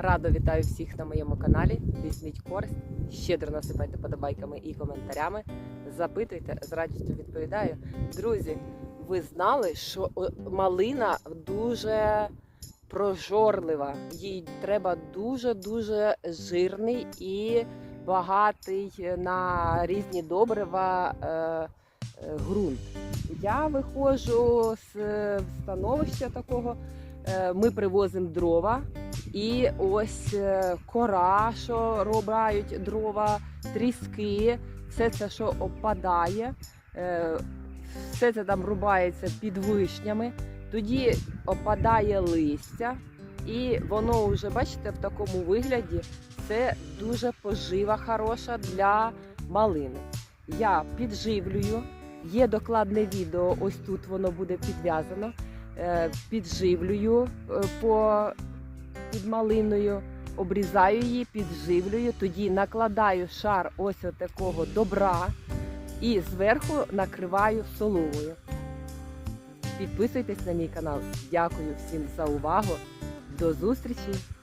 Радо вітаю всіх на моєму каналі. Візьміть користь, щедро насипайте подобайками і коментарями. Запитуйте, з радістю відповідаю. Друзі, ви знали, що малина дуже прожорлива. Їй треба дуже-дуже жирний і багатий на різні добрива е, е, ґрунт. Я виходжу з е, становища такого. Е, Ми привозимо дрова, і ось е, кора, що рубають дрова, тріски, все це, що опадає, е, все це там рубається під вишнями. Тоді опадає листя, і воно вже, бачите, в такому вигляді це дуже пожива хороша для малини. Я підживлюю. Є докладне відео, ось тут воно буде підв'язано. Е, Підживлюю по під малиною, обрізаю її, підживлюю, тоді накладаю шар ось такого добра і зверху накриваю соломою. Підписуйтесь на мій канал. Дякую всім за увагу. До зустрічі!